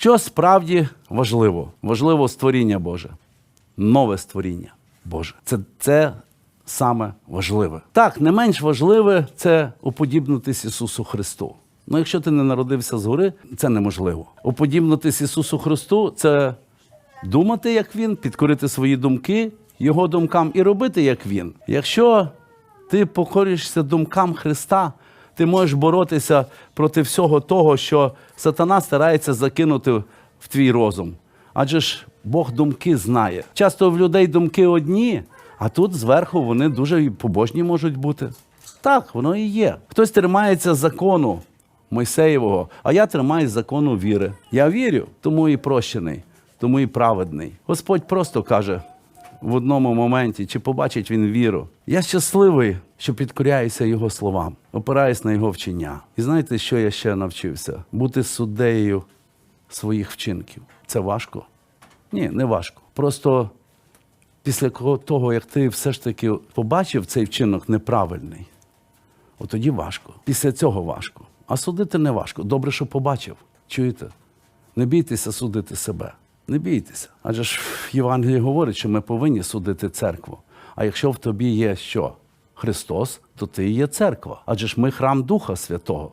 Що справді важливо? Важливо створіння Боже, нове створіння Боже. Це, це саме важливе. Так, не менш важливе це уподібнитись Ісусу Христу. Ну, якщо ти не народився згори, це неможливо. Уподібнитись Ісусу Христу це думати, як Він, підкорити свої думки Його думкам і робити, як Він. Якщо ти покоришся думкам Христа, ти можеш боротися проти всього того, що сатана старається закинути в твій розум. Адже ж Бог думки знає. Часто в людей думки одні, а тут зверху вони дуже побожні можуть бути. Так, воно і є. Хтось тримається закону Мойсеєвого, а я тримаюсь закону віри. Я вірю, тому і прощений, тому і праведний. Господь просто каже в одному моменті, чи побачить він віру. Я щасливий, що підкоряюся його словам, опираюсь на його вчення. І знаєте, що я ще навчився? Бути суддею своїх вчинків. Це важко? Ні, не важко. Просто після того, як ти все ж таки побачив цей вчинок неправильний, от тоді важко. Після цього важко. А судити не важко. Добре, що побачив. Чуєте? Не бійтеся судити себе. Не бійтеся. Адже ж Євангелії говорить, що ми повинні судити церкву. А якщо в тобі є що? Христос, то ти і є церква. Адже ж ми храм Духа Святого.